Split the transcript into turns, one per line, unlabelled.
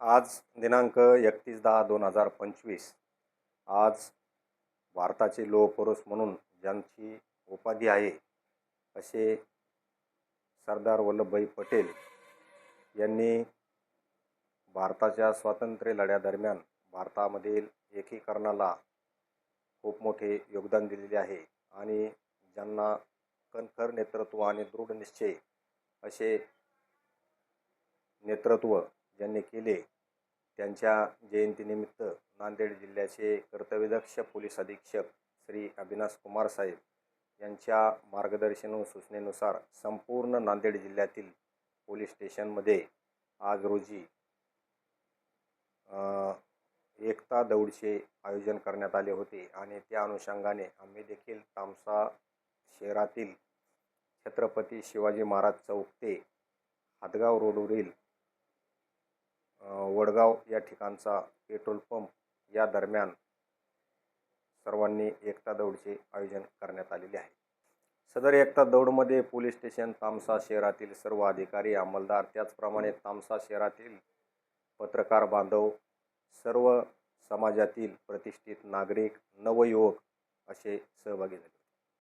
आज दिनांक एकतीस दहा दोन हजार पंचवीस. आज भारताचे लोहपुरुष म्हणून ज्यांची उपाधी आहे असे सरदार वल्लभभाई पटेल यांनी भारताच्या स्वातंत्र्य लढ्यादरम्यान भारतामधील एकीकरणाला खूप मोठे योगदान दिलेले आहे आणि ज्यांना कणखर नेतृत्व आणि दृढ निश्चय असे नेतृत्व ज्यांनी केले त्यांच्या जयंतीनिमित्त नांदेड जिल्ह्याचे कर्तव्यदक्ष पोलीस अधीक्षक श्री अविनाश कुमार साहेब यांच्या मार्गदर्शन व सूचनेनुसार संपूर्ण नांदेड जिल्ह्यातील पोलीस स्टेशनमध्ये आज रोजी एकता दौडचे आयोजन करण्यात आले होते आणि त्या अनुषंगाने आम्ही देखील तामसा शहरातील छत्रपती शिवाजी महाराज चौक ते हातगाव रोडवरील वडगाव या ठिकाणचा पेट्रोल पंप या दरम्यान सर्वांनी एकता दौडचे आयोजन करण्यात आलेले आहे. सदर एकता दौडमध्ये पोलीस स्टेशन तामसा शहरातील सर्व अधिकारी अंमलदार त्याचप्रमाणे तामसा शहरातील पत्रकार बांधव सर्व समाजातील प्रतिष्ठित नागरिक नवयुवक असे सहभागी झाले.